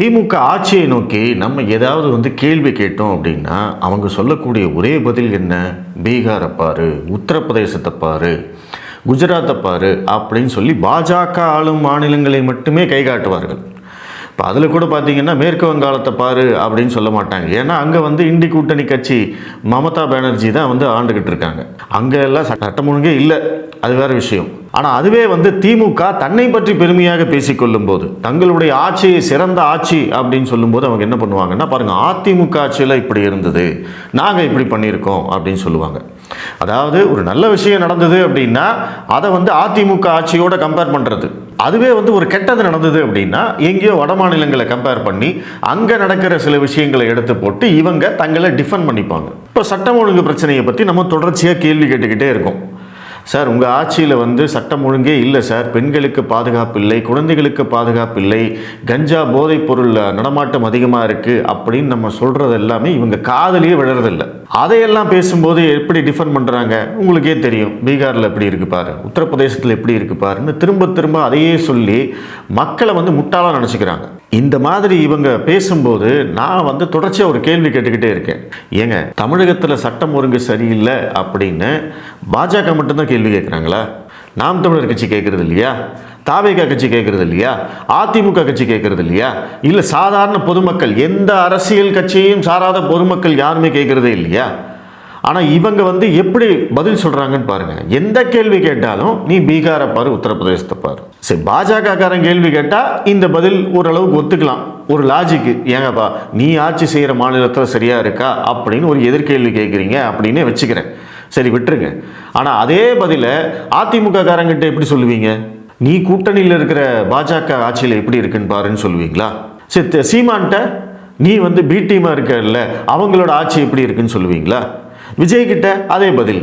திமுக ஆட்சியை நோக்கி நம்ம ஏதாவது வந்து கேள்வி கேட்டோம் அப்படின்னா அவங்க சொல்லக்கூடிய ஒரே பதில் என்ன? பீகாரை பாரு உத்தரப்பிரதேசத்தை பாரு குஜராத்தை பாரு அப்படின்னு சொல்லி பாஜக ஆளும் மாநிலங்களை மட்டுமே கை காட்டுவார்கள். இப்போ அதில் கூட பார்த்தீங்கன்னா மேற்கு வங்காளத்தை பாரு அப்படின்னு சொல்ல மாட்டாங்க. ஏன்னா அங்கே வந்து இண்டி கூட்டணி கட்சி மமதா பானர்ஜி தான் வந்து ஆண்டுகிட்டு இருக்காங்க. அங்கே எல்லாம் சட்டம் ஒழுங்கே இல்லை. அது வேறு விஷயம். ஆனால் அதுவே வந்து திமுக தன்னை பற்றி பெருமையாக பேசிக்கொள்ளும் போது தங்களுடைய ஆட்சி சிறந்த ஆட்சி அப்படின்னு சொல்லும்போது அவங்க என்ன பண்ணுவாங்கன்னா பாருங்க அதிமுக ஆட்சியில் இப்படி இருந்தது நாங்கள் இப்படி பண்ணியிருக்கோம் அப்படின்னு சொல்லுவாங்க. அதாவது ஒரு நல்ல விஷயம் நடந்தது அப்படின்னா அதை வந்து அதிமுக ஆட்சியோட கம்பேர் பண்ணுறது அதுவே வந்து ஒரு கெட்டது நடந்தது அப்படின்னா எங்கேயோ வட மாநிலங்களை கம்பேர் பண்ணி அங்கே நடக்கிற சில விஷயங்களை எடுத்து போட்டு இவங்க தங்களை டிஃபெண்ட் பண்ணிப்பாங்க. இப்போ சட்டம் ஒழுங்கு பிரச்சனையை பற்றி நம்ம தொடர்ச்சியாக கேள்வி கேட்டுக்கிட்டே இருக்கோம். சார் உங்கள் ஆட்சியில் வந்து சட்டம் ஒழுங்கே இல்லை சார். பெண்களுக்கு பாதுகாப்பு இல்லை குழந்தைகளுக்கு பாதுகாப்பு இல்லை. கஞ்சா போதைப் பொருள் நடமாட்டம் அதிகமாக இருக்குது அப்படின்னு நம்ம சொல்கிறது எல்லாமே இவங்க காதலியே விழறதில்லை. அதையெல்லாம் பேசும்போது எப்படி டிஃபன் பண்ணுறாங்க உங்களுக்கே தெரியும். பீகாரில் எப்படி இருக்குது பாரு. உத்தரப்பிரதேசத்தில் எப்படி இருக்குது பாருன்னு திரும்ப திரும்ப அதையே சொல்லி மக்களை வந்து முட்டாளாக நினச்சிக்கிறாங்க. இந்த மாதிரி இவங்க பேசும்போது நான் வந்து தொடர்ச்சியாக ஒரு கேள்வி கேட்டுக்கிட்டே இருக்கேன். ஏங்க தமிழகத்தில் சட்டம் ஒழுங்கு சரியில்லை அப்படின்னு பாஜக மட்டும்தான் கேள்வி கேட்குறாங்களா நாம் தமிழர் கட்சி கேட்குறது இல்லையா? தாவேகா கட்சி கேட்குறது இல்லையா? அதிமுக கட்சி கேட்குறது இல்லையா? இல்லை சாதாரண பொதுமக்கள் எந்த அரசியல் கட்சியையும் சாராத பொதுமக்கள் யாருமே கேட்குறதே இல்லையா? ஆனால் இவங்க வந்து எப்படி பதில் சொல்கிறாங்கன்னு பாருங்கள் எந்த கேள்வி கேட்டாலும் நீ பீகாரை பாரு உத்தரப்பிரதேசத்தை பாரு. சரி பாஜகக்காரன் கேள்வி கேட்டால் இந்த பதில் ஓரளவுக்கு ஒத்துக்கலாம். ஒரு லாஜிக்கு ஏங்கப்பா நீ ஆட்சி செய்கிற மாநிலத்தில் சரியாக இருக்கா அப்படின்னு ஒரு எதிர்கேள்வி கேட்குறீங்க அப்படின்னு வச்சுக்கிறேன். சரி விட்டுருங்க. ஆனால் அதே பதிலை அதிமுக காரங்கிட்ட எப்படி சொல்லுவீங்க? நீ கூட்டணியில் இருக்கிற பாஜக ஆட்சியில் எப்படி இருக்குன்னு பாருன்னு சொல்லுவீங்களா? சரி சீமான்ட்ட நீ வந்து பி டீமாக இருக்கல அவங்களோட ஆட்சி எப்படி இருக்குன்னு சொல்லுவீங்களா? விஜய்கிட்ட அதே பதில்.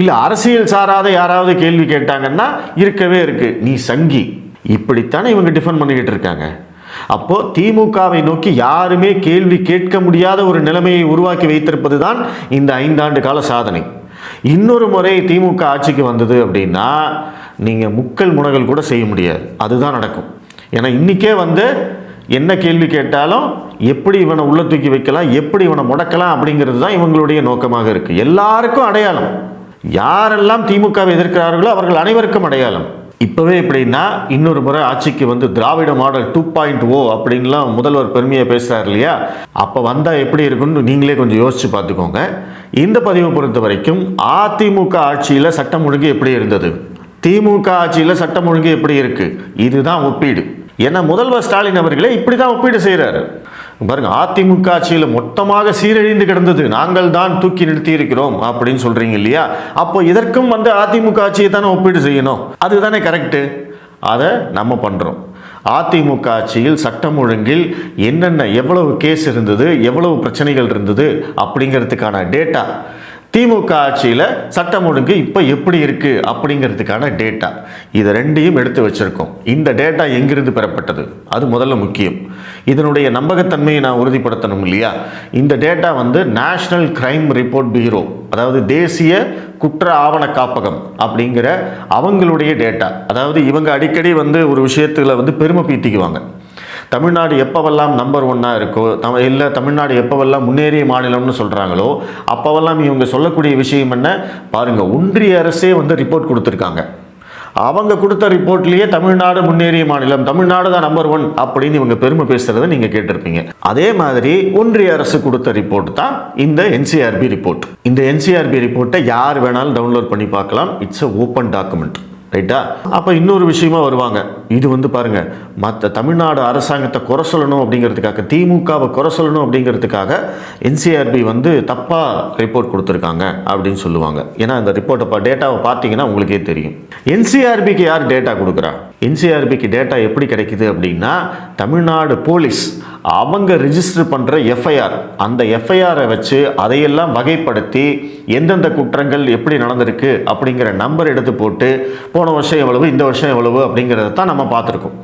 இல்லை அரசியல் சாராத யாராவது கேள்வி கேட்டாங்கன்னா இருக்கவே இருக்கு. நீ சங்கி. இப்படித்தானே இவங்க டிஃபன் பண்ணிக்கிட்டு இருக்காங்க. அப்போ திமுகவை நோக்கி யாருமே கேள்வி கேட்க முடியாத ஒரு நிலைமையை உருவாக்கி வைத்திருப்பது தான் இந்த ஐந்தாண்டு கால சாதனை. இன்னொரு முறை திமுக ஆட்சிக்கு வந்தது அப்படின்னா நீங்கள் முக்கல் முனகல் கூட செய்ய முடியாது. அதுதான் நடக்கும். ஏன்னா இன்றைக்கே வந்து என்ன கேள்வி கேட்டாலும் எப்படி இவனை உள்ள தூக்கி வைக்கலாம் எப்படி இவனை முடக்கலாம் அப்படிங்கிறது தான் இவங்களுடைய நோக்கமாக இருக்குது எல்லாருக்கும் அடையாளம். யாரெல்லாம் திமுகவை எதிர்க்கிறார்களோ அவர்கள் அனைவருக்கும் அடையாளம். இப்போவே எப்படின்னா இன்னொரு முறை ஆட்சிக்கு வந்து Dravida model two point O அப்படின்லாம் முதல்வர் பெருமையாக பேசுகிறார் இல்லையா? அப்போ வந்தால் எப்படி இருக்குன்னு நீங்களே கொஞ்சம் யோசித்து பார்த்துக்கோங்க. இந்த பதிவை பொறுத்த வரைக்கும் அதிமுக ஆட்சியில் சட்டம் ஒழுங்கு எப்படி இருந்தது? திமுக ஆட்சியில் சட்டம் ஒழுங்கு எப்படி இருக்குது இதுதான் ஒப்பீடு. ஏன்னா முதல்வர் ஸ்டாலின் அவர்களே இப்படி தான் ஒப்பீடு செய்கிறாரு பாருங்க அதிமுக ஆட்சியில் மொத்தமாக சீரழிந்து கிடந்தது. நாங்கள் தான் தூக்கி நிறுத்தி இருக்கிறோம் அப்படின்னு சொல்றீங்க இல்லையா? அப்போ இதற்கும் வந்து அதிமுக ஆட்சியை தானே ஒப்பீடு செய்யணும்? அதுதானே கரெக்டு அதை நம்ம பண்ணுறோம் அதிமுக ஆட்சியில் சட்டம் ஒழுங்கில் என்னென்ன எவ்வளவு கேஸ் இருந்தது எவ்வளவு பிரச்சனைகள் இருந்தது அப்படிங்கிறதுக்கான டேட்டா திமுக ஆட்சியில் சட்டம் ஒழுங்கு இப்போ எப்படி இருக்குது அப்படிங்கிறதுக்கான டேட்டா இதை ரெண்டையும் எடுத்து வச்சுருக்கோம். இந்த டேட்டா எங்கிருந்து பெறப்பட்டது? அது முதல்ல முக்கியம். இதனுடைய நம்பகத்தன்மையை நான் உறுதிப்படுத்தணும் இல்லையா? இந்த டேட்டா வந்து நேஷ்னல் கிரைம் ரிப்போர்ட் பியூரோ அதாவது தேசிய குற்ற ஆவண காப்பகம் அப்படிங்கிற அவங்களுடைய டேட்டா அதாவது இவங்க அடிக்கடி வந்து ஒரு விஷயத்துல வந்து பெருமை பீத்திக்குவாங்க. தமிழ்நாடு எப்போவெல்லாம் நம்பர் ஒன்னாக இருக்கோ தம் இல்லை தமிழ்நாடு எப்போவெல்லாம் முன்னேறிய மாநிலம்னு சொல்கிறாங்களோ அப்போவெல்லாம் இவங்க சொல்லக்கூடிய விஷயம் என்ன? பாருங்கள் ஒன்றிய அரசே வந்து ரிப்போர்ட் கொடுத்துருக்காங்க. அவங்க கொடுத்த ரிப்போர்ட்லேயே தமிழ்நாடு முன்னேறிய மாநிலம் தமிழ்நாடு தான் நம்பர் ஒன் அப்படின்னு இவங்க பெருமை பேசுகிறத நீங்கள் கேட்டிருப்பீங்க. அதே மாதிரி ஒன்றிய அரசு கொடுத்த ரிப்போர்ட் தான் இந்த என்சிஆர்பி ரிப்போர்ட் இந்த என்சிஆர்பி ரிப்போர்ட்டை யார் வேணாலும் டவுன்லோட் பண்ணி பார்க்கலாம். இட்ஸ் அ ஓப்பன் டாக்குமெண்ட் ரைட்டா அப்போ இன்னொரு விஷயமா வருவாங்க. இது வந்து பாருங்க மற்ற தமிழ்நாடு அரசாங்கத்தை குறை சொல்லணும் அப்படிங்கிறதுக்காக திமுகவை குறை சொல்லணும் அப்படிங்கிறதுக்காக என்சிஆர்பி வந்து தப்பாக ரிப்போர்ட் கொடுத்துருக்காங்க அப்படின்னு சொல்லுவாங்க. ஏன்னா அந்த ரிப்போர்ட்டை டேட்டாவை பார்த்தீங்கன்னா உங்களுக்கே தெரியும். என்சிஆர்பிக்கு யார் டேட்டா கொடுக்குறா? என்சிஆர்பிக்கு டேட்டா எப்படி கிடைக்குது அப்படின்னா தமிழ்நாடு போலீஸ் அவங்க ரிஜிஸ்டர் பண்ணுற எஃப்ஐஆர் அந்த எஃப்ஐஆரை வச்சு அதையெல்லாம் வகைப்படுத்தி எந்தெந்த குற்றங்கள் எப்படி நடந்திருக்கு அப்படிங்கிற நம்பர் எடுத்து போட்டு போன வருஷம் எவ்வளவு இந்த வருஷம் எவ்வளவு அப்படிங்கிறத தான் நம்ம பார்த்துருக்கோம்.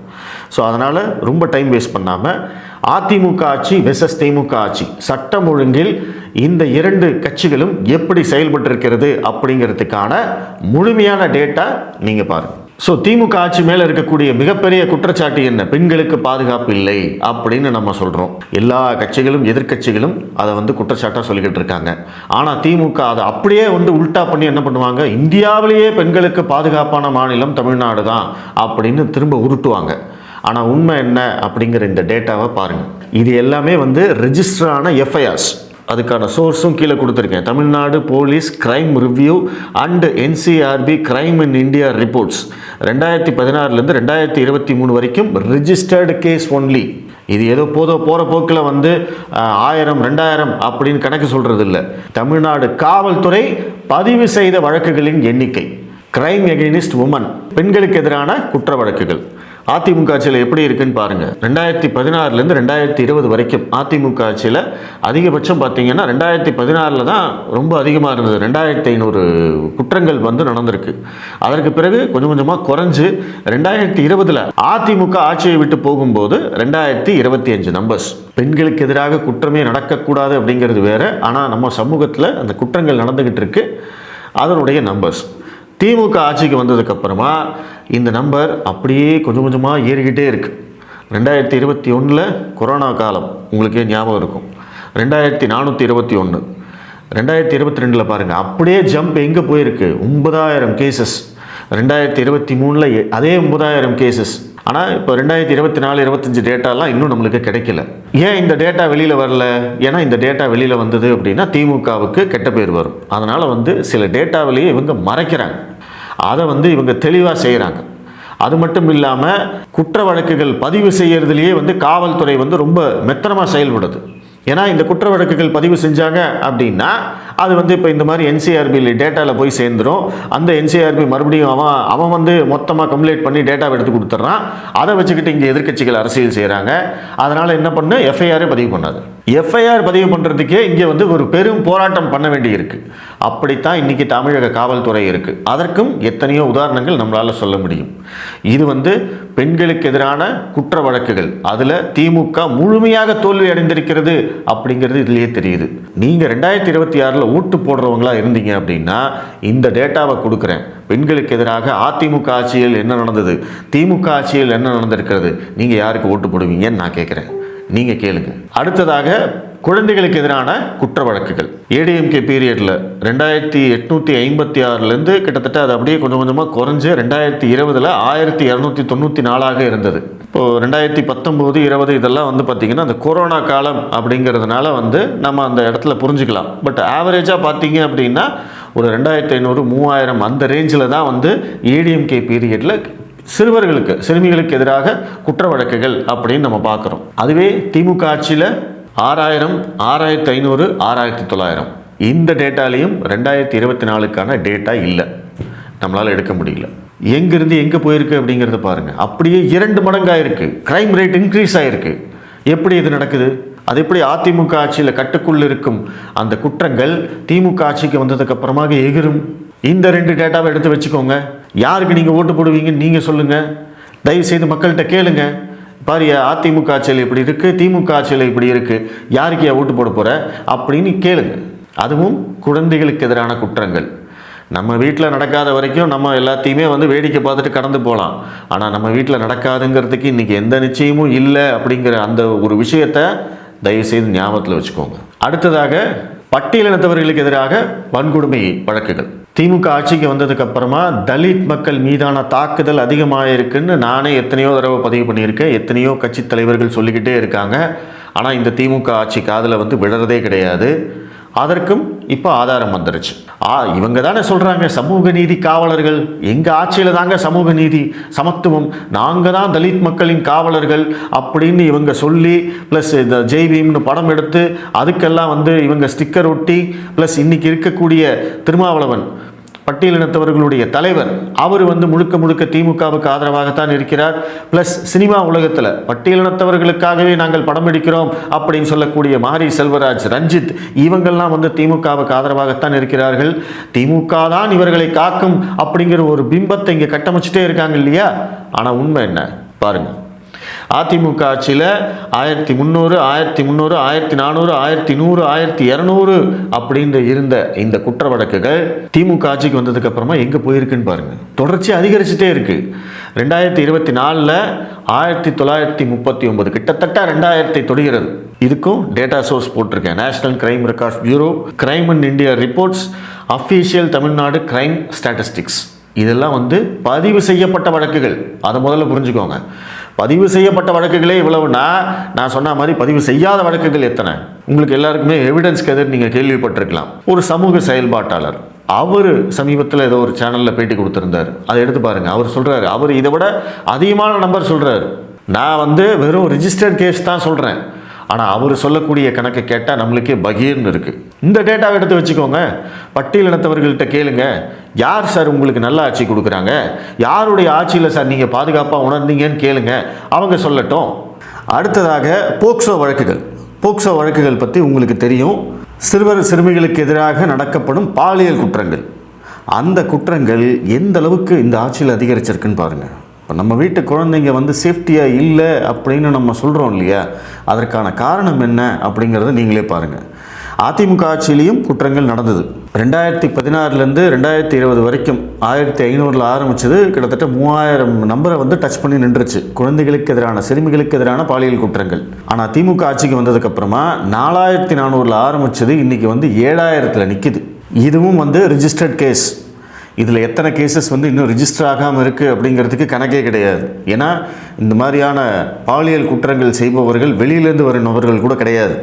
ஸோ அதனால் ரொம்ப டைம் வேஸ்ட் பண்ணாமல் அதிமுக ஆட்சி வெசஸ் திமுக ஆட்சி சட்டம் ஒழுங்கில் இந்த இரண்டு கட்சிகளும் எப்படி செயல்பட்டிருக்கிறது அப்படிங்கிறதுக்கான முழுமையான டேட்டா நீங்கள் பாருங்கள் ஸோ திமுக ஆட்சி மேலே இருக்கக்கூடிய மிகப்பெரிய குற்றச்சாட்டு என்ன? பெண்களுக்கு பாதுகாப்பு இல்லை அப்படின்னு நம்ம சொல்கிறோம் எல்லா கட்சிகளும் எதிர்க்கட்சிகளும் அதை வந்து குற்றச்சாட்டாக சொல்லிக்கிட்டு இருக்காங்க. ஆனால் திமுக அதை அப்படியே வந்து உல்ட்டா பண்ணி என்ன பண்ணுவாங்க? இந்தியாவிலேயே பெண்களுக்கு பாதுகாப்பான மாநிலம் தமிழ்நாடு தான் அப்படின்னு திரும்ப உருட்டுவாங்க. ஆனால் உண்மை என்ன அப்படிங்கிற இந்த டேட்டாவை பாருங்கள் இது எல்லாமே வந்து ரெஜிஸ்டரான எஃப்ஐஆர்ஸ் அதுக்கான சோர்ஸும் கீழே கொடுத்துருக்கேன். Tamil Nadu police crime review and NCRB crime in India reports ரெண்டாயிரத்தி பதினாறுலேருந்து ரெண்டாயிரத்தி இருபத்தி மூணு வரைக்கும் ரிஜிஸ்டர்டு கேஸ் ஒன்லி இது ஏதோ போதோ போகிற போக்கில் வந்து ஆயிரம் ரெண்டாயிரம் அப்படின்னு கணக்கு சொல்கிறது இல்லை தமிழ்நாடு காவல்துறை பதிவு செய்த வழக்குகளின் எண்ணிக்கை. கிரைம் எகெயினிஸ்ட் உமன் பெண்களுக்கு எதிரான குற்ற வழக்குகள் அதிமுக ஆட்சியில் எப்படி இருக்குன்னு பாருங்க. ரெண்டாயிரத்தி பதினாறுலேருந்து ரெண்டாயிரத்தி இருபது வரைக்கும் அதிமுக ஆட்சியில் அதிகபட்சம் பார்த்தீங்கன்னா ரெண்டாயிரத்தி பதினாறில் தான் ரொம்ப அதிகமாக இருந்தது. ரெண்டாயிரத்தி ஐநூறு குற்றங்கள் வந்து நடந்திருக்கு. அதற்கு பிறகு கொஞ்சம் கொஞ்சமாக குறைஞ்சு ரெண்டாயிரத்தி இருபதில் அதிமுக ஆட்சியை விட்டு போகும்போது ரெண்டாயிரத்தி இருபத்தி அஞ்சு நம்பர்ஸ் பெண்களுக்கு எதிராக குற்றமே நடக்கக்கூடாது அப்படிங்கிறது வேறு. ஆனால் நம்ம சமூகத்தில் அந்த குற்றங்கள் நடந்துக்கிட்டு இருக்கு. அதனுடைய நம்பர்ஸ் திமுக ஆட்சிக்கு வந்ததுக்கப்புறமா இந்த நம்பர் அப்படியே கொஞ்சம் கொஞ்சமாக ஏறிக்கிட்டே இருக்குது ரெண்டாயிரத்தி இருபத்தி ஒன்றில் கொரோனா காலம் உங்களுக்கே ஞாபகம் இருக்கும். ரெண்டாயிரத்தி நானூற்றி இருபத்தி ஒன்று ரெண்டாயிரத்தி இருபத்தி ரெண்டில் பாருங்கள் அப்படியே ஜம்ப் எங்கே போயிருக்கு? ஒன்பதாயிரம் கேசஸ் ரெண்டாயிரத்தி இருபத்தி மூணில் அதே ஒன்பதாயிரம் கேசஸ் ஆனால் இப்போ ரெண்டாயிரத்தி இருபத்தி நாலு இருபத்தஞ்சு டேட்டாலாம் இன்னும் நம்மளுக்கு கிடைக்கல. ஏன் இந்த டேட்டா வெளியில் வரல? ஏன்னா இந்த டேட்டா வெளியில் வந்தது அப்படின்னா திமுகவுக்கு கெட்ட பேர் வரும். அதனால் வந்து சில டேட்டாவிலேயே இவங்க மறைக்கிறாங்க. அதை வந்து இவங்க தெளிவாக செய்கிறாங்க அது மட்டும் இல்லாமல் குற்ற வழக்குகள் பதிவு செய்கிறதுலேயே வந்து காவல்துறை வந்து ரொம்ப மெத்தனமாக செயல்படுது. ஏன்னா இந்த குற்ற வழக்குகள் பதிவு செஞ்சாங்க அப்படின்னா அது வந்து இப்போ இந்த மாதிரி என்சிஆர்பியில் டேட்டாவில் போய் சேர்ந்துரும். அந்த என்சிஆர்பி மறுபடியும் அவன் அவன் வந்து மொத்தமாக கம்ப்ளீட் பண்ணி டேட்டாவை எடுத்து கொடுத்துட்றான். அதை வச்சுக்கிட்டு இங்கே எதிர்க்கட்சிகள் அரசியல் செய்கிறாங்க அதனால் என்ன பண்ணு? எஃப்ஐஆரே பதிவு பண்ணாது. எஃப்ஐஆர் பதிவு பண்ணுறதுக்கே இங்கே வந்து ஒரு பெரும் போராட்டம் பண்ண வேண்டியிருக்கு அப்படித்தான் இன்றைக்கி தமிழக காவல்துறை இருக்குது அதற்கும் எத்தனையோ உதாரணங்கள் நம்மளால் சொல்ல முடியும். இது வந்து பெண்களுக்கு எதிரான குற்ற வழக்குகள். அதில் திமுக முழுமையாக தோல்வி அடைந்திருக்கிறது அப்படிங்கிறது இதுலேயே தெரியுது. நீங்கள் ரெண்டாயிரத்தி இருபத்தி ஆறில் ஓட்டு போடுறவங்களா இருந்தீங்க அப்படின்னா இந்த டேட்டாவை கொடுக்குறேன். பெண்களுக்கு எதிராக அதிமுக ஆட்சியில் என்ன நடந்தது? திமுக ஆட்சியில் என்ன நடந்திருக்கிறது? நீங்கள் யாருக்கு ஓட்டு போடுவீங்கன்னு நான் கேட்குறேன் நீங்கள் கேளுங்க. அடுத்ததாக குழந்தைகளுக்கு எதிரான குற்ற வழக்குகள் ஏடிஎம்கே பீரியடில் ரெண்டாயிரத்தி எட்நூற்றி ஐம்பத்தி ஆறுலேருந்து கிட்டத்தட்ட அது அப்படியே கொஞ்சம் கொஞ்சமாக குறைஞ்சு ரெண்டாயிரத்தி இருபதில் ஆயிரத்தி இரநூத்தி தொண்ணூற்றி நாலாக இருந்தது. இப்போது ரெண்டாயிரத்தி பத்தொம்போது இருபது இதெல்லாம் வந்து பார்த்திங்கன்னா அந்த கொரோனா காலம் அப்படிங்கிறதுனால வந்து நம்ம அந்த இடத்துல புரிஞ்சுக்கலாம். பட் ஆவரேஜாக பார்த்தீங்க அப்படின்னா ஒரு ரெண்டாயிரத்தி ஐநூறு மூவாயிரம் அந்த ரேஞ்சில் தான் வந்து ஏடிஎம்கே பீரியடில் சிறுவர்களுக்கு சிறுமிகளுக்கு எதிராக குற்ற வழக்குகள் அப்படின்னு நம்ம பார்க்குறோம். அதுவே திமுக ஆட்சியில் ஆறாயிரம் ஆறாயிரத்தி ஐநூறு ஆறாயிரத்தி தொள்ளாயிரம். இந்த டேட்டாலையும் ரெண்டாயிரத்தி இருபத்தி நாலுக்கான டேட்டா இல்லை. நம்மளால் எடுக்க முடியல. எங்கேருந்து எங்கே போயிருக்கு அப்படிங்கிறத பாருங்கள் அப்படியே இரண்டு மடங்காயிருக்கு. க்ரைம் ரேட் இன்க்ரீஸ் ஆகிருக்கு எப்படி இது நடக்குது? அது எப்படி அதிமுக ஆட்சியில் கட்டுக்குள் இருக்கும் அந்த குற்றங்கள் திமுக ஆட்சிக்கு வந்ததுக்கு அப்புறமாக எகிரும்? இந்த ரெண்டு டேட்டாவை எடுத்து வச்சுக்கோங்க. யாருக்கு நீங்கள் ஓட்டு போடுவீங்கன்னு நீங்கள் சொல்லுங்கள் தயவு செய்து மக்கள்கிட்ட கேளுங்க. பாரு அதிமுக ஆட்சியில் இப்படி இருக்குது திமுக ஆட்சியில் இப்படி இருக்குது யாருக்கு ஏன் ஓட்டு போட போகிற அப்படின்னு கேளுங்க. அதுவும் குழந்தைகளுக்கு எதிரான குற்றங்கள். நம்ம வீட்டில் நடக்காத வரைக்கும் நம்ம எல்லாத்தையுமே வந்து வேடிக்கை பார்த்துட்டு கடந்து போகலாம் ஆனால் நம்ம வீட்டில் நடக்காதுங்கிறதுக்கு இன்றைக்கி எந்த நிச்சயமும் இல்லை அப்படிங்கிற அந்த ஒரு விஷயத்தை தயவுசெய்து ஞாபகத்தில் வச்சுக்கோங்க. அடுத்ததாக பட்டியலினத்தவர்களுக்கு எதிராக வன்கொடுமை வழக்குகள். திமுக ஆட்சிக்கு வந்ததுக்கு அப்புறமா தலித் மக்கள் மீதான தாக்குதல் அதிகமாக இருக்குன்னு நானே எத்தனையோ தடவை பதிவு பண்ணியிருக்கேன். எத்தனையோ கட்சி தலைவர்கள் சொல்லிக்கிட்டே இருக்காங்க. ஆனால் இந்த திமுக ஆட்சி காதில் வந்து விழறதே கிடையாது. அதற்கும் இப்போ ஆதாரம் வந்துருச்சு. ஆ இவங்க தானே சொல்கிறாங்க சமூக நீதி காவலர்கள். எங்கள் ஆட்சியில் தாங்க சமூக நீதி சமத்துவம். நாங்கள் தான் தலித் மக்களின் காவலர்கள் அப்படின்னு இவங்க சொல்லி ப்ளஸ் இந்த ஜெய்பீம்னு படம் எடுத்து அதுக்கெல்லாம் வந்து இவங்க ஸ்டிக்கர் ஒட்டி ப்ளஸ் இன்றைக்கி இருக்கக்கூடிய திருமாவளவன் பட்டியலினத்தவர்களுடைய தலைவர் அவர் வந்து முழுக்க முழுக்க திமுகவுக்கு ஆதரவாகத்தான் இருக்கிறார். ப்ளஸ் சினிமா உலகத்தில் பட்டியலினத்தவர்களுக்காகவே நாங்கள் படம் எடுக்கிறோம் அப்படின்னு சொல்லக்கூடிய மாரி செல்வராஜ் ரஞ்சித் இவங்கள்லாம் வந்து திமுகவுக்கு ஆதரவாகத்தான் இருக்கிறார்கள். திமுக தான் இவர்களை காக்கும் அப்படிங்கிற ஒரு பிம்பத்தை இங்கே கட்டமைச்சிட்டே இருக்காங்க இல்லையா? ஆனால் உண்மை என்ன? பாருங்கள் அதிமுக ஆட்சியில் ஆயிரத்தி முந்நூறு ஆயிரத்தி முந்நூறு ஆயிரத்தி நானூறு ஆயிரத்தி நூறு ஆயிரத்தி இரநூறு அப்படின்ற இருந்த இந்த குற்ற வழக்குகள் திமுக ஆட்சிக்கு வந்ததுக்கு அப்புறமா எங்கே போயிருக்குன்னு பாருங்கள் தொடர்ச்சி அதிகரிச்சுட்டே இருக்குது ரெண்டாயிரத்தி இருபத்தி நாலில் ஆயிரத்தி தொள்ளாயிரத்தி முப்பத்தி ஒன்பது கிட்டத்தட்ட ரெண்டாயிரத்தை தொடுகிறது. இதுக்கும் டேட்டா சோர்ஸ் போட்டிருக்கேன். National crime records bureau crime in India reports official Tamil Nadu crime statistics இதெல்லாம் வந்து பதிவு செய்யப்பட்ட வழக்குகள். அதை முதல்ல புரிஞ்சுக்கோங்க. பதிவு செய்யப்பட்ட வழக்குகளே இவ்வளவுனா நான் சொன்ன மாதிரி பதிவு செய்யாத வழக்குகள் எத்தனை? உங்களுக்கு எல்லாருக்குமே எவிடன்ஸ் எதிர் நீங்கள் கேள்விப்பட்டிருக்கலாம். ஒரு சமூக செயல்பாட்டாளர் அவர் சமீபத்தில் ஏதோ ஒரு சேனலில் பேட்டி கொடுத்துருந்தார். அதை எடுத்து பாருங்கள் அவர் சொல்கிறாரு அவர் இதை விட அதிகமான நம்பர் சொல்கிறாரு நான் வந்து வெறும் ரிஜிஸ்டர்ட் கேஸ் தான் சொல்கிறேன் ஆனால் அவர் சொல்லக்கூடிய கணக்கை கேட்டால் நம்மளுக்கே பகீர்னு இருக்குது இந்த டேட்டாவை எடுத்து வச்சுக்கோங்க. பட்டியலினத்தவர்கள்ட்ட கேளுங்க. யார் சார் உங்களுக்கு நல்ல ஆட்சி கொடுக்குறாங்க? யாருடைய ஆட்சியில் சார் நீங்கள் பாதுகாப்பாக உணர்ந்தீங்கன்னு கேளுங்க. அவங்க சொல்லட்டும். அடுத்ததாக போக்சோ வழக்குகள். போக்சோ வழக்குகள் பற்றி உங்களுக்கு தெரியும். சிறுவர் சிறுமிகளுக்கு எதிராக நடக்கப்படும் பாலியல் குற்றங்கள். அந்த குற்றங்கள் எந்த அளவுக்கு இந்த ஆட்சியில் அதிகரிச்சிருக்குன்னு பாருங்கள் இப்போ நம்ம வீட்டு குழந்தைங்க வந்து சேஃப்டியாக இல்லை அப்படின்னு நம்ம சொல்கிறோம் இல்லையா? அதற்கான காரணம் என்ன அப்படிங்கிறத நீங்களே பாருங்கள் அதிமுக ஆட்சியிலையும் குற்றங்கள் நடந்தது. ரெண்டாயிரத்தி பதினாறுலேருந்து ரெண்டாயிரத்தி இருபது வரைக்கும் ஆயிரத்தி ஐநூறில் ஆரம்பிச்சது கிட்டத்தட்ட மூவாயிரம் நம்பரை வந்து டச் பண்ணி நின்றுச்சு. குழந்தைகளுக்கு எதிரான சிறுமிகளுக்கு எதிரான பாலியல் குற்றங்கள். ஆனால் திமுக ஆட்சிக்கு வந்ததுக்கப்புறமா நாலாயிரத்தி நானூறில் ஆரம்பித்தது இன்றைக்கி வந்து ஏழாயிரத்தில் நிற்கிது இதுவும் வந்து ரிஜிஸ்டர்ட் கேஸ் இதில் எத்தனை கேசஸ் வந்து இன்னும் ரிஜிஸ்டர் ஆகாமல் இருக்குது அப்படிங்கிறதுக்கு கணக்கே கிடையாது. ஏன்னா இந்த மாதிரியான பாலியல் குற்றங்கள் செய்பவர்கள் வெளியிலேருந்து வரும் நபர்கள் கூட கிடையாது.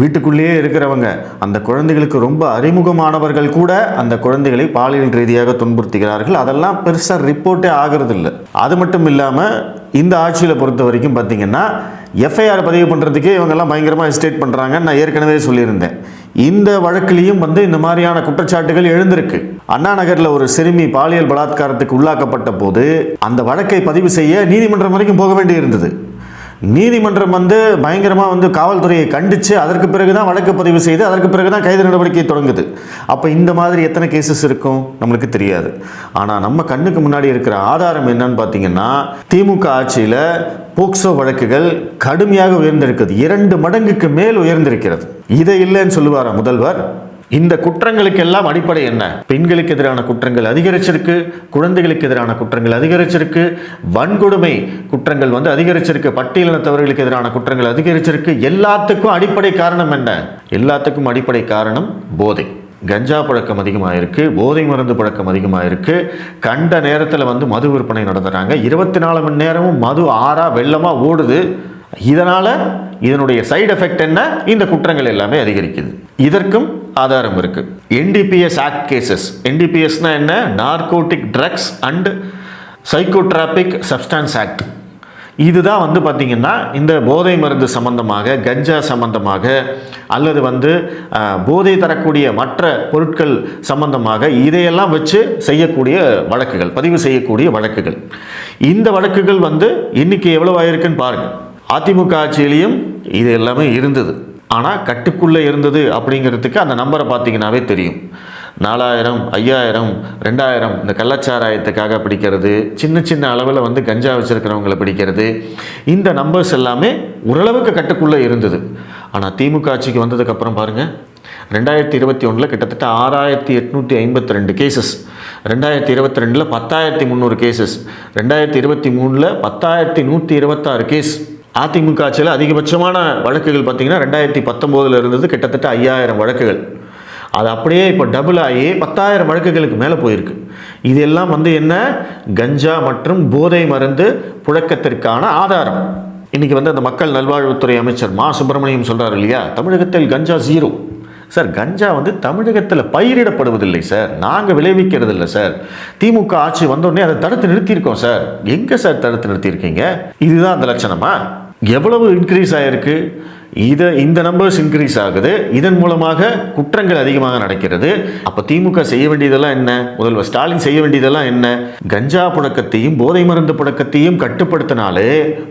வீட்டுக்குள்ளேயே இருக்கிறவங்க அந்த குழந்தைகளுக்கு ரொம்ப அறிமுகமானவர்கள் கூட அந்த குழந்தைகளை பாலியல் ரீதியாக துன்புறுத்துகிறார்கள். அதெல்லாம் பெருசாக ரிப்போர்ட்டே ஆகிறது இல்லை அது மட்டும் இல்லாமல் இந்த ஆட்சியில் பொறுத்த வரைக்கும் பார்த்திங்கன்னா எஃப்ஐஆர் பதிவு பண்ணுறதுக்கே இவங்கெல்லாம் பயங்கரமாக ஹெசிடேட் பண்ணுறாங்கன்னு நான் ஏற்கனவே சொல்லியிருந்தேன். இந்த வழக்கிலையும் வந்து இந்த மாதிரியான குற்றச்சாட்டுகள் எழுந்திருக்கு. அண்ணா நகரில் ஒரு சிறுமி பாலியல் பலாத்காரத்துக்கு உள்ளாக்கப்பட்ட போது அந்த வழக்கை பதிவு செய்ய நீதிமன்றம் வரைக்கும் போக வேண்டியிருந்தது. நீதிமன்றம் வந்து பயங்கரமாக வந்து காவல்துறையை கண்டித்து அதற்கு பிறகு தான் வழக்கு பதிவு செய்து அதற்கு பிறகு தான் கைது நடவடிக்கை தொடங்குது. அப்போ இந்த மாதிரி எத்தனை கேசஸ் இருக்கும்? நம்மளுக்கு தெரியாது. ஆனால் நம்ம கண்ணுக்கு முன்னாடி இருக்கிற ஆதாரம் என்னன்னு பார்த்தீங்கன்னா திமுக ஆட்சியில் போக்சோ வழக்குகள் கடுமையாக உயர்ந்திருக்குது. இரண்டு மடங்குக்கு மேல் உயர்ந்திருக்கிறது. இதை இல்லைன்னு சொல்லுவாரா முதல்வர்? இந்த குற்றங்களுக்கெல்லாம் அடிப்படை என்ன? பெண்களுக்கு எதிரான குற்றங்கள் அதிகரிச்சிருக்கு குழந்தைகளுக்கு எதிரான குற்றங்கள் அதிகரிச்சிருக்கு வன்கொடுமை குற்றங்கள் வந்து அதிகரிச்சிருக்கு பட்டியலினத்தவர்களுக்கு எதிரான குற்றங்கள் அதிகரிச்சிருக்கு. எல்லாத்துக்கும் அடிப்படை காரணம் என்ன? எல்லாத்துக்கும் அடிப்படை காரணம் போதை. கஞ்சா பழக்கம் அதிகமாக இருக்குது போதை மருந்து பழக்கம் அதிகமாக இருக்குது கண்ட நேரத்தில் வந்து மது விற்பனை நடத்துகிறாங்க இருபத்தி நாலு மணி நேரமும் மது ஆறா வெள்ளமாக ஓடுது. இதனால் இதனுடைய சைடு எஃபெக்ட் என்ன? இந்த குற்றங்கள் எல்லாமே அதிகரிக்குது. இதற்கும் ஆதாரம் இருக்கு. என்டிபிஎஸ் ஆக்ட் கேசஸ் என்டிபிஎஸ்னா என்ன? Narcotic drugs and psychotropic substance act இதுதான் வந்து பார்த்திங்கன்னா இந்த போதை மருந்து சம்பந்தமாக கஞ்சா சம்பந்தமாக அல்லது வந்து போதை தரக்கூடிய மற்ற பொருட்கள் சம்பந்தமாக இதையெல்லாம் வச்சு செய்யக்கூடிய வழக்குகள் பதிவு செய்யக்கூடிய வழக்குகள். இந்த வழக்குகள் வந்து இன்றைக்கி எவ்வளோ ஆயிருக்குன்னு பாருங்கள் அதிமுக ஆட்சியிலையும் இது எல்லாமே இருந்தது. ஆனால் கட்டுக்குள்ளே இருந்தது அப்படிங்கிறதுக்கு அந்த நம்பரை பார்த்தீங்கன்னாவே தெரியும். நாலாயிரம் ஐயாயிரம் ரெண்டாயிரம் இந்த கள்ளச்சாராயத்துக்காக பிடிக்கிறது சின்ன சின்ன அளவில் வந்து கஞ்சா வச்சுருக்கிறவங்களை பிடிக்கிறது இந்த நம்பர்ஸ் எல்லாமே ஓரளவுக்கு கட்டுக்குள்ளே இருந்தது. ஆனால் திமுக ஆட்சிக்கு வந்ததுக்கப்புறம் பாருங்கள் ரெண்டாயிரத்தி இருபத்தி ஒன்றில் கிட்டத்தட்ட ஆறாயிரத்தி எட்நூற்றி ஐம்பத்தி ரெண்டு கேசஸ் ரெண்டாயிரத்தி இருபத்தி ரெண்டில் பத்தாயிரத்தி முந்நூறு கேசஸ் ரெண்டாயிரத்தி இருபத்தி மூணில் பத்தாயிரத்தி நூற்றி இருபத்தாறு கேஸ் அதிமுக ஆட்சியில் அதிகபட்சமான வழக்குகள் பார்த்திங்கன்னா ரெண்டாயிரத்தி பத்தொம்போதில் இருந்தது கிட்டத்தட்ட ஐயாயிரம் வழக்குகள். அது அப்படியே இப்போ டபுள் ஆகி பத்தாயிரம் வழக்குகளுக்கு மேலே போயிருக்கு. இதெல்லாம் வந்து என்ன? கஞ்சா மற்றும் போதை மருந்து புழக்கத்திற்கான ஆதாரம். இன்னைக்கு வந்து அந்த மக்கள் நல்வாழ்வுத்துறை அமைச்சர் மா. சுப்பிரமணியம் சொல்கிறார் இல்லையா? தமிழகத்தில் கஞ்சா ஜீரோ. சார் கஞ்சா வந்து தமிழகத்தில் பயிரிடப்படுவதில்லை சார். நாங்கள் விளைவிக்கிறது இல்லை சார். திமுக ஆட்சி வந்தோடனே அதை தடுத்து நிறுத்தியிருக்கோம் சார். எங்கே சார் தடுத்து நிறுத்தியிருக்கீங்க? இதுதான் அந்த லட்சணமா? எவ்வளவு இன்க்ரீஸ் ஆகிருக்கு இதை இந்த நம்பர்ஸ் இன்க்ரீஸ் ஆகுது. இதன் மூலமாக குற்றங்கள் அதிகமாக நடக்கிறது. அப்போ திமுக செய்ய வேண்டியதெல்லாம் என்ன? முதல்வர் ஸ்டாலின் செய்ய வேண்டியதெல்லாம் என்ன? கஞ்சா புழக்கத்தையும் போதை மருந்து புழக்கத்தையும் கட்டுப்படுத்தினாலே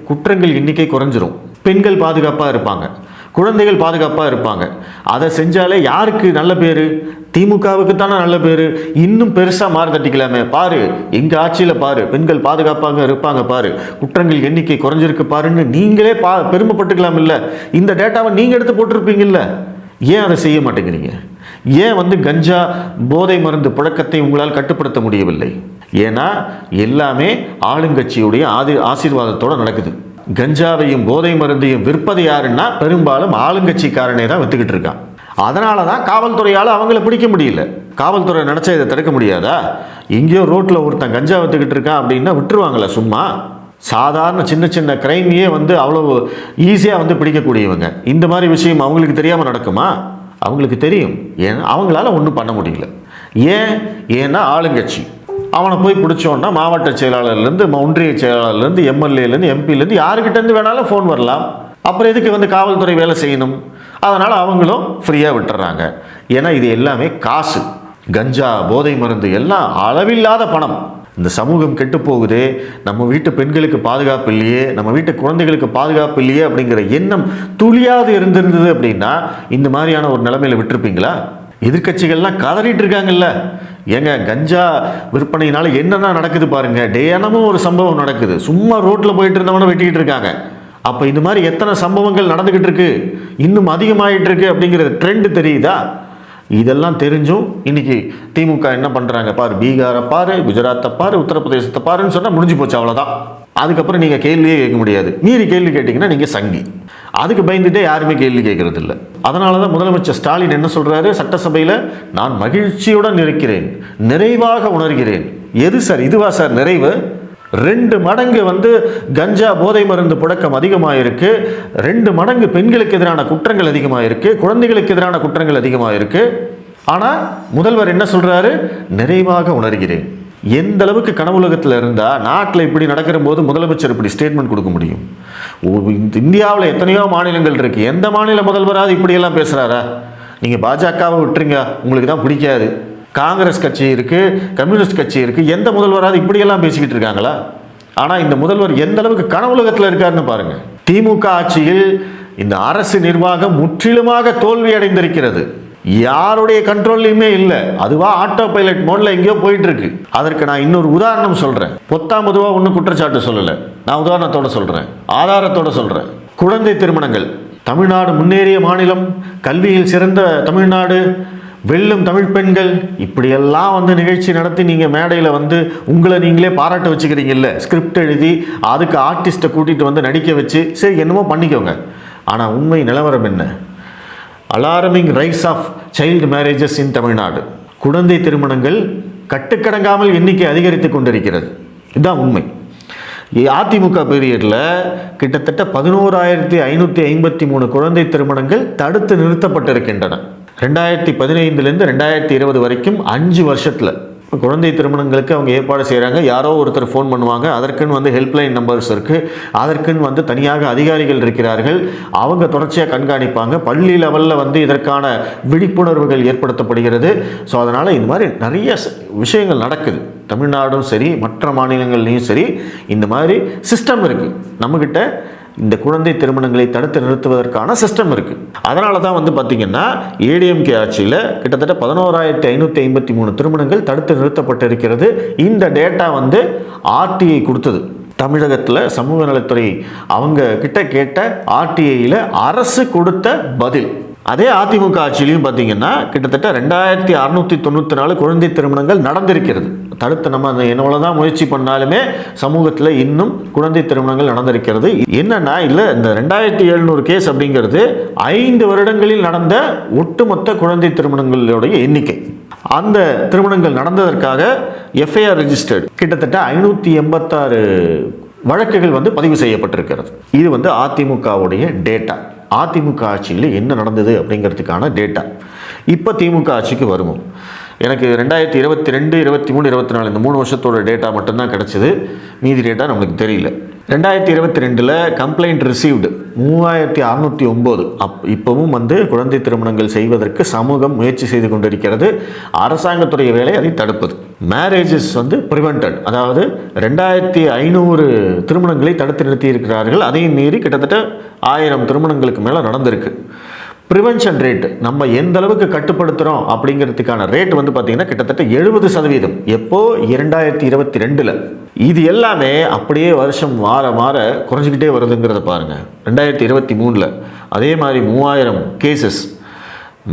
குற்றங்கள் எண்ணிக்கை குறைஞ்சிரும். பெண்கள் பாதுகாப்பாக இருப்பாங்க. குழந்தைகள் பாதுகாப்பாக இருப்பாங்க. அதை செஞ்சாலே யாருக்கு நல்ல பேர்? திமுகவுக்கு தானே நல்ல பேர்? இன்னும் பெருசாக மாறு தட்டிக்கலாமே. பாரு எங்கள் ஆட்சியில் பாரு பெண்கள் பாதுகாப்பாக இருப்பாங்க பாரு. குற்றங்கள் எண்ணிக்கை குறைஞ்சிருக்கு பாருன்னு நீங்களே பா பெருமைப்பட்டுக்கலாம் இல்லை இந்த டேட்டாவை நீங்கள் எடுத்து போட்டிருப்பீங்கல்ல. ஏன் அதை செய்ய மாட்டேங்கிறீங்க? ஏன் வந்து கஞ்சா போதை மருந்து புழக்கத்தை உங்களால் கட்டுப்படுத்த முடியவில்லை? ஏன்னா எல்லாமே ஆளுங்கட்சியுடைய ஆதி ஆசீர்வாதத்தோடு நடக்குது. கஞ்சாவையும் போதை மருந்தையும் விற்பது யாருன்னா பெரும்பாலும் ஆளுங்கட்சிக்காரனே தான் வித்துக்கிட்டு இருக்கான். அதனால தான் காவல்துறையால் அவங்கள பிடிக்க முடியல. காவல்துறை நினச்சா இதை தடுக்க முடியாதா? எங்கேயோ ரோட்டில் ஒருத்தன் கஞ்சா வித்துக்கிட்டு இருக்கான் அப்படின்னா விட்டுருவாங்களே சும்மா. சாதாரண சின்ன சின்ன கிரைமையே வந்து அவ்வளோ ஈஸியாக வந்து பிடிக்கக்கூடியவங்க. இந்த மாதிரி விஷயம் அவங்களுக்கு தெரியாமல் நடக்குமா? அவங்களுக்கு தெரியும். ஏன்? அவங்களால ஒன்றும் பண்ண முடியல. ஏன்? ஏன்னா ஆளுங்கட்சி. அவனை போய் பிடிச்சோன்னா மாவட்ட செயலாளர்லேருந்து ஒன்றிய செயலாளர்லேருந்து எம்எல்ஏலேருந்து எம்பிலேருந்து யாருக்கிட்டேருந்து வேணாலும் ஃபோன் வரலாம். அப்புறம் எதுக்கு வந்து காவல்துறை வேலை செய்யணும்? அதனால் அவங்களும் ஃப்ரீயாக விட்டுறாங்க. ஏன்னா இது எல்லாமே காசு. கஞ்சா போதை மருந்து எல்லாம் அளவில்லாத பணம். இந்த சமூகம் கெட்டு போகுது. நம்ம வீட்டு பெண்களுக்கு பாதுகாப்பு இல்லையே. நம்ம வீட்டு குழந்தைகளுக்கு பாதுகாப்பு இல்லையே அப்படிங்கிற எண்ணம் துளியாவது இருந்திருந்தது அப்படின்னா இந்த மாதிரியான ஒரு நிலைமையில விட்டுருப்பீங்களா? எதிர்க்கட்சிகள்லாம் கதறிட்டு இருக்காங்கல்ல ஏங்க கஞ்சா விற்பனையினால என்னென்ன நடக்குது பாருங்க. தினமும் ஒரு சம்பவம் நடக்குது. சும்மா ரோட்டில் போயிட்டு இருந்தவன வெட்டிக்கிட்டு இருக்காங்க அப்போ இந்த மாதிரி எத்தனை சம்பவங்கள் நடந்துக்கிட்டு இருக்கு இன்னும் அதிகமாயிட்டு இருக்கு அப்படிங்கிற ட்ரெண்டு தெரியுதா? இதெல்லாம் தெரிஞ்சும் இன்னைக்கு திமுக என்ன பண்ணுறாங்க பாரு பீகாரை பாரு குஜராத்தை பாரு உத்தரப்பிரதேசத்தை பாருன்னு சொன்னால் முடிஞ்சு போச்சு அவ்வளோதான் அதுக்கப்புறம் நீங்கள் கேள்வியே கேட்க முடியாது. மீறி கேள்வி கேட்டிங்கன்னா நீங்கள் சங்கி. அதுக்கு பயந்துட்டே யாருமே கேள்வி கேட்கறது இல்லை அதனால தான் முதலமைச்சர் ஸ்டாலின் என்ன சொல்கிறாரு சட்டசபையில் நான் மகிழ்ச்சியுடன் இருக்கிறேன். நிறைவாக உணர்கிறேன். எது சார்? இதுவா சார் நிறைவு? ரெண்டு மடங்கு வந்து கஞ்சா போதை மருந்து புழக்கம் அதிகமாக இருக்கு ரெண்டு மடங்கு பெண்களுக்கு எதிரான குற்றங்கள் அதிகமாக இருக்கு குழந்தைகளுக்கு எதிரான குற்றங்கள் அதிகமாக இருக்கு ஆனால் முதல்வர் என்ன சொல்கிறாரு நிறைவாக உணர்கிறேன். எந்த அளவுக்கு கனவுலகத்தில் இருந்தால் நாட்டில் இப்படி நடக்கிற போது முதலமைச்சர் இப்படி ஸ்டேட்மெண்ட் கொடுக்க முடியும்? இந்தியாவில் எத்தனையோ மாநிலங்கள் இருக்குது எந்த மாநில முதல்வராவது இப்படியெல்லாம் பேசுகிறாரா நீங்கள் பாஜகவை விட்டுருங்க. உங்களுக்கு தான் பிடிக்காது. காங்கிரஸ் கட்சி இருக்குது கம்யூனிஸ்ட் கட்சி இருக்குது எந்த முதல்வராவது இப்படியெல்லாம் பேசிக்கிட்டு இருக்காங்களா? ஆனால் இந்த முதல்வர் எந்த அளவுக்கு கனவுலகத்தில் இருக்காருன்னு பாருங்கள் திமுக ஆட்சியில் இந்த அரசு நிர்வாகம் முற்றிலுமாக தோல்வி அடைந்திருக்கிறது யாருடைய கண்ட்ரோல்லையுமே இல்லை. அதுவா ஆட்டோ பைலட் மோட்ல எங்கேயோ போயிட்டு இருக்கு அதற்கு நான் இன்னொரு உதாரணம் சொல்றேன். பொத்தாம் பொதுவாக ஒன்றும் குற்றச்சாட்டு சொல்லலை. நான் உதாரணத்தோட சொல்றேன். ஆதாரத்தோட சொல்றேன். குழந்தை திருமணங்கள். தமிழ்நாடு முன்னேறிய மாநிலம். கல்வியில் சிறந்த தமிழ்நாடு. வெல்லும் தமிழ் பெண்கள். இப்படியெல்லாம் வந்து நிகழ்ச்சி நடத்தி நீங்கள் மேடையில் வந்து உங்களை நீங்களே பாராட்ட வச்சுக்கிறீங்கல்ல. ஸ்கிரிப்ட் எழுதி அதுக்கு ஆர்டிஸ்ட்டை கூட்டிகிட்டு வந்து நடிக்க வச்சு சரி என்னமோ பண்ணிக்கோங்க. ஆனால் உண்மை நிலவரம் என்ன? Alarming rise of child marriages in Tamil Nadu குழந்தை திருமணங்கள் கட்டுக்கடங்காமல் எண்ணிக்கை அதிகரித்து கொண்டிருக்கிறது. இதுதான் உண்மை. அதிமுக பீரியடில் கிட்டத்தட்ட பதினோராயிரத்தி ஐநூற்றி ஐம்பத்தி மூணு குழந்தை திருமணங்கள் தடுத்து நிறுத்தப்பட்டிருக்கின்றன. ரெண்டாயிரத்தி பதினைந்துலேருந்து ரெண்டாயிரத்தி இருபது வரைக்கும் அஞ்சு வருஷத்தில் குழந்தை திருமணங்களுக்கு அவங்க ஏற்பாடு செய்கிறாங்க யாரோ ஒருத்தர் ஃபோன் பண்ணுவாங்க. அதற்குன்னு வந்து ஹெல்ப்லைன் நம்பர்ஸ் இருக்குது அதற்குன்னு வந்து தனியாக அதிகாரிகள் இருக்கிறார்கள். அவங்க தொடர்ச்சியாக கண்காணிப்பாங்க. பள்ளி லெவலில் வந்து இதற்கான விழிப்புணர்வுகள் ஏற்படுத்தப்படுகிறது. ஸோ அதனால் இந்த மாதிரி நிறைய விஷயங்கள் நடக்குது. தமிழ்நாடும் சரி மற்ற மாநிலங்கள்லேயும் சரி இந்த மாதிரி சிஸ்டம் இருக்குது நம்மக்கிட்ட இந்த குழந்தை திருமணங்களை தடுத்து நிறுத்துவதற்கான சிஸ்டம் இருக்குது அதனால தான் வந்து பார்த்திங்கன்னா ஏடிஎம்கே ஆட்சியில் கிட்டத்தட்ட பதினோராயிரத்தி ஐநூற்றி ஐம்பத்தி மூணு திருமணங்கள் தடுத்து நிறுத்தப்பட்டிருக்கிறது. இந்த டேட்டா வந்து ஆர்டிஐ கொடுத்தது. தமிழகத்தில் சமூக நலத்துறை அவங்க கிட்ட கேட்ட ஆர்டிஐயில் அரசு கொடுத்த பதில். அதே அதிமுக ஆட்சியிலையும் பார்த்தீங்கன்னா கிட்டத்தட்ட ரெண்டாயிரத்தி அறுநூத்தி தொண்ணூற்றி நாலு குழந்தை திருமணங்கள் நடந்திருக்கிறது. தடுத்து நம்ம அந்த தான் முயற்சி பண்ணாலுமே சமூகத்தில் இன்னும் குழந்தை திருமணங்கள் நடந்திருக்கிறது. என்னன்னா இல்லை இந்த ரெண்டாயிரத்தி எழுநூறு கேஸ் அப்படிங்கிறது ஐந்து வருடங்களில் நடந்த ஒட்டுமொத்த குழந்தை திருமணங்களுடைய எண்ணிக்கை. அந்த திருமணங்கள் நடந்ததற்காக எஃப்ஐஆர் ரெஜிஸ்டர்டு கிட்டத்தட்ட ஐநூற்றி எண்பத்தாறு வழக்குகள் வந்து பதிவு செய்யப்பட்டிருக்கிறது. இது வந்து அதிமுகவுடைய டேட்டா அதிமுக ஆட்சியில் என்ன நடந்தது அப்படிங்கிறதுக்கான டேட்டா இப்போ திமுக ஆட்சிக்கு வருவோம். எனக்கு ரெண்டாயிரத்தி இருபத்தி ரெண்டு இருபத்தி மூணு இருபத்தி நாலு இந்த மூணு வருஷத்தோட டேட்டா மட்டும்தான் கிடச்சிது. மீதி டேட்டா நம்மளுக்கு தெரியல. ரெண்டாயிரத்தி இருபத்தி ரெண்டில் கம்ப்ளைண்ட் ரிசீவ்டு மூவாயிரத்தி அறநூற்றி ஒம்பது அப் இப்போவும் வந்து குழந்தை திருமணங்கள் செய்வதற்கு சமூகம் முயற்சி செய்து கொண்டிருக்கிறது. அரசாங்கத்துடைய வேலை அதை தடுப்பது. மேரேஜஸ் வந்து ப்ரிவெண்டட் அதாவது ரெண்டாயிரத்தி ஐநூறு திருமணங்களை தடுத்து நிறுத்தி இருக்கிறார்கள் அதையும் மீறி கிட்டத்தட்ட ஆயிரம் திருமணங்களுக்கு மேலே நடந்திருக்கு. ப்ரிவென்ஷன் ரேட் நம்ம எந்த அளவுக்கு கட்டுப்படுத்துகிறோம் அப்படிங்கிறதுக்கான ரேட் வந்து பார்த்தீங்கன்னா கிட்டத்தட்ட எழுபது சதவீதம். எப்போது இரண்டாயிரத்தி இருபத்தி ரெண்டில். இது எல்லாமே அப்படியே வருஷம் மாற மாற குறைஞ்சிக்கிட்டே வருதுங்கிறத பாருங்கள் ரெண்டாயிரத்தி இருபத்தி மூணில் அதே மாதிரி மூவாயிரம் கேசஸ்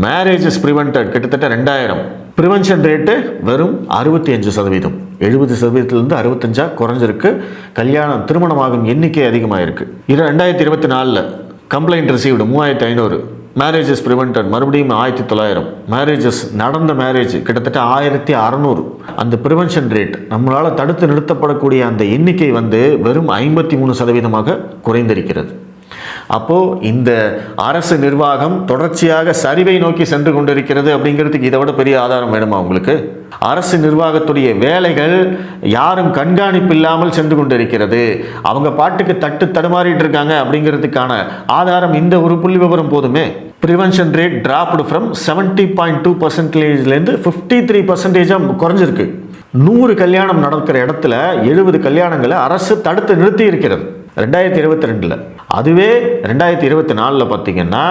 மேரேஜஸ் ப்ரிவெண்டட் கிட்டத்தட்ட ரெண்டாயிரம். ப்ரிவென்ஷன் ரேட்டு வெறும் அறுபத்தி அஞ்சு சதவீதம். எழுபது சதவீதத்துலேருந்து அறுபத்தஞ்சா குறைஞ்சிருக்கு. கல்யாணம் திருமணமாகும் எண்ணிக்கை அதிகமாயிருக்கு. இது ரெண்டாயிரத்தி இருபத்தி நாலில் கம்ப்ளைண்ட் ரிசீவ்டு மூவாயிரத்தி ஐநூறு. மேரேஜஸ் ப்ரிவெண்டட் மறுபடியும் ஆயிரத்தி தொள்ளாயிரம். மேரேஜஸ் நடந்த மேரேஜ் கிட்டத்தட்ட ஆயிரத்தி அறநூறு. அந்த ப்ரிவென்ஷன் ரேட் நம்மளால் தடுத்து நிறுத்தப்படக்கூடிய அந்த எண்ணிக்கை வந்து வெறும் ஐம்பத்தி மூணு சதவீதமாக குறைந்திருக்கிறது. அப்போது இந்த அரசு நிர்வாகம் தொடர்ச்சியாக சரிவை நோக்கி சென்று கொண்டிருக்கிறது அப்படிங்கிறதுக்கு இதை விட பெரிய ஆதாரம் வேணுமா உங்களுக்கு? அரசு நிர்வாகத்துடைய வேலைகள் யாரும் கண்காணிப்பு இல்லாமல் சென்று கொண்டிருக்கிறது. அவங்க பாட்டுக்கு தட்டு தடுமாறிட்டு இருக்காங்க அப்படிங்கிறதுக்கான ஆதாரம் இந்த ஒரு புள்ளி விவரம் போதுமே. Prevention rate dropped from seventy point two பர்சன்டேஜ்லேருந்து fifty three பர்சன்டேஜாக குறைஞ்சிருக்கு. நூறு கல்யாணம் நடக்கிற இடத்துல எழுபது கல்யாணங்களை அரசு தடுத்து நிறுத்தி இருக்கிறது ரெண்டாயிரத்தி இருபத்தி ரெண்டில். அதுவே ரெண்டாயிரத்தி இருபத்தி நாலில் பார்த்தீங்கன்னா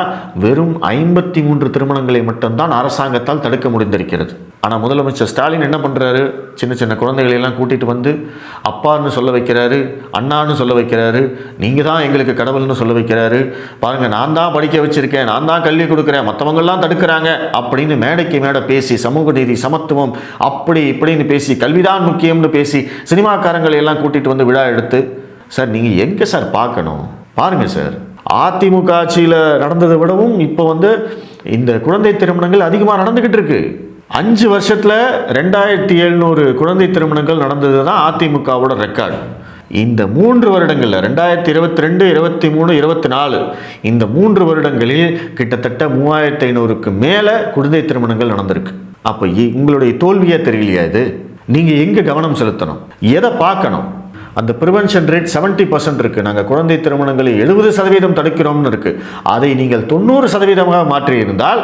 வெறும் ஐம்பத்தி மூன்று திருமணங்களை மட்டும்தான் அரசாங்கத்தால் தடுக்க முடிந்திருக்கிறது. ஆனால் முதலமைச்சர் ஸ்டாலின் என்ன பண்ணுறாரு சின்ன சின்ன குழந்தைகளை எல்லாம் கூட்டிகிட்டு வந்து அப்பான்னு சொல்ல வைக்கிறாரு அண்ணான்னு சொல்ல வைக்கிறாரு நீங்கள் தான் எங்களுக்கு கடவுள்னு சொல்ல வைக்கிறாரு. பாருங்கள் நான் தான் படிக்க வச்சுருக்கேன் நான் தான் கல்வி கொடுக்குறேன் மற்றவங்கள்லாம் தடுக்கிறாங்க அப்படின்னு மேடைக்கு மேடை பேசி சமூக நீதி சமத்துவம் அப்படி இப்படின்னு பேசி கல்விதான் முக்கியம்னு பேசி சினிமாக்காரங்களை எல்லாம் கூட்டிகிட்டு வந்து விழா எடுத்து சார் நீங்கள் எங்கே சார் பார்க்கணும்? பாருங்கள் சார் அதிமுக ஆட்சியில் நடந்ததை விடவும் இப்போ வந்து இந்த குழந்தை திருமணங்கள் அதிகமாக நடந்துக்கிட்டு இருக்கு. அஞ்சு வருஷத்தில் ரெண்டாயிரத்தி எழுநூறு குழந்தை திருமணங்கள் நடந்தது தான் அதிமுகவோட ரெக்கார்டு இந்த மூன்று வருடங்களில் ரெண்டாயிரத்தி இருபத்தி ரெண்டு இருபத்தி மூணு இருபத்தி நாலு இந்த மூன்று வருடங்களில் கிட்டத்தட்ட மூவாயிரத்தி ஐநூறுக்கு மேலே குழந்தை திருமணங்கள் நடந்திருக்கு. அப்போ இ- உங்களுடைய தோல்வியே தெரியலையா இது? நீங்கள் எங்கே கவனம் செலுத்தணும்? எதை பார்க்கணும்? அந்த ப்ரிவென்ஷன் ரேட் 70% பர்சன்ட் இருக்குது நாங்கள் குழந்தை திருமணங்களை எழுபது சதவீதம் தடுக்கிறோம்னு இருக்குது அதை நீங்கள் தொண்ணூறு சதவீதமாக மாற்றியிருந்தால்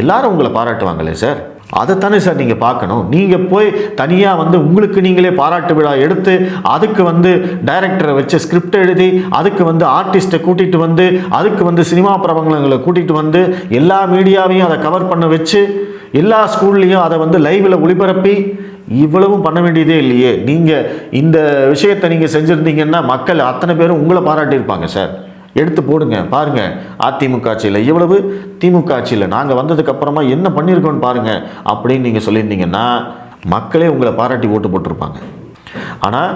எல்லாரும் உங்களை பாராட்டுவாங்களே சார். அதைத்தானே சார் நீங்கள் பார்க்கணும். நீங்கள் போய் தனியாக வந்து உங்களுக்கு நீங்களே பாராட்டு விழா எடுத்து அதுக்கு வந்து டைரக்டரை வச்சு ஸ்கிரிப்ட் எழுதி அதுக்கு வந்து ஆர்டிஸ்ட்டை கூட்டிகிட்டு வந்து அதுக்கு வந்து சினிமா பிரபலங்களை கூட்டிகிட்டு வந்து எல்லா மீடியாவையும் அதை கவர் பண்ண வச்சு எல்லா ஸ்கூல்லையும் அதை வந்து லைவில் ஒளிபரப்பி இவ்வளவும் பண்ண வேண்டியதே இல்லையே. நீங்கள் இந்த விஷயத்தை நீங்கள் செஞ்சுருந்தீங்கன்னா மக்கள் அத்தனை பேரும் உங்களை பாராட்டியிருப்பாங்க சார். எடுத்து போடுங்க பாருங்கள் அதிமுக ஆட்சியில் இவ்வளவு திமுக ஆட்சியில் நாங்கள் வந்ததுக்கப்புறமா என்ன பண்ணியிருக்கோன்னு பாருங்கள் அப்படின்னு நீங்கள் சொல்லியிருந்தீங்கன்னா மக்களே உங்களை பாராட்டி ஓட்டு போட்டிருப்பாங்க. ஆனால்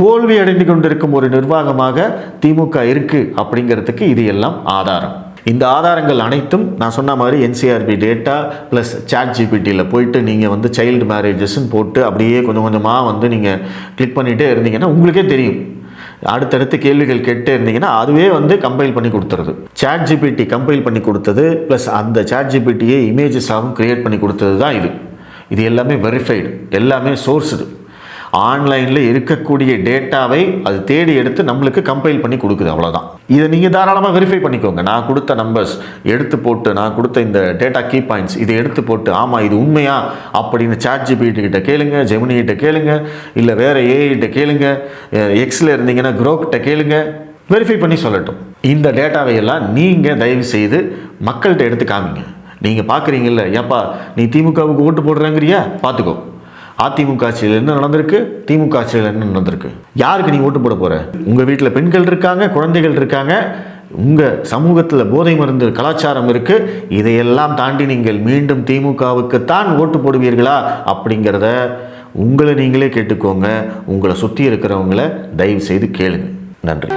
தோல்வி அடைந்து கொண்டிருக்கும் ஒரு நிர்வாகமாக திமுக இருக்குது அப்படிங்கிறதுக்கு இது எல்லாம் ஆதாரம். இந்த ஆதாரங்கள் அனைத்தும் நான் சொன்ன மாதிரி என்சிஆர்பி டேட்டா ப்ளஸ் சாட் ஜிபிடியில் போயிட்டு நீங்கள் வந்து சைல்டு மேரேஜஸ்ன்னு போட்டு அப்படியே கொஞ்சம் கொஞ்சமாக வந்து நீங்கள் கிளிக் பண்ணிகிட்டே இருந்தீங்கன்னா உங்களுக்கே தெரியும். அடுத்தடுத்து கேள்விகள் கேட்டே இருந்தீங்கன்னா அதுவே வந்து கம்பைல் பண்ணி கொடுத்துருது. சாட் ஜிபிடி கம்பைல் பண்ணி கொடுத்தது ப்ளஸ் அந்த சாட் ஜிபிடியை இமேஜஸாகவும் க்ரியேட் பண்ணி கொடுத்தது தான் இது. இது எல்லாமே வெரிஃபைடு எல்லாமே சோர்ஸ்டு ஆன்லைனில் இருக்கக்கூடிய டேட்டாவை அது தேடி எடுத்து நம்மளுக்கு கம்பைல் பண்ணி கொடுக்குது அவ்வளோதான் இதை நீங்கள் தாராளமாக வெரிஃபை பண்ணிக்கோங்க. நான் கொடுத்த நம்பர்ஸ் எடுத்து போட்டு நான் கொடுத்த இந்த டேட்டா கீ பாயிண்ட்ஸ் இதை எடுத்து போட்டு ஆமாம் இது உண்மையா? அப்படின்னு சாட் ஜிபிடி கிட்ட கேளுங்க ஜெமினி கிட்ட கேளுங்க இல்லை வேறு ஏஐ கிட்ட கேளுங்க எக்ஸில் இருந்தீங்கன்னா குரோக்கிட்ட கேளுங்க வெரிஃபை பண்ணி சொல்லட்டும். இந்த டேட்டாவை எல்லாம் நீங்கள் தயவு செய்து மக்கள்கிட்ட எடுத்து காமிங்க. நீங்கள் பார்க்குறீங்கல்ல ஏப்பா நீ திமுகவுக்கு ஓட்டு போடுறேங்கிறியா? பார்த்துக்கோ அதிமுக ஆட்சியில் என்ன நடந்திருக்கு? திமுக ஆட்சியில் என்ன நடந்திருக்கு? யாருக்கு நீ ஓட்டு போட போற? உங்க வீட்டில் பெண்கள் இருக்காங்க குழந்தைகள் இருக்காங்க உங்க சமூகத்தில் போதை மருந்து கலாச்சாரம் இருக்கு இதையெல்லாம் தாண்டி நீங்கள் மீண்டும் திமுகவுக்கு தான் ஓட்டு போடுவீர்களா? அப்படிங்கிறத உங்களை நீங்களே கேட்டுக்கோங்க. உங்களை சுற்றி இருக்கிறவங்கள தயவு செய்து கேளுங்க. நன்றி.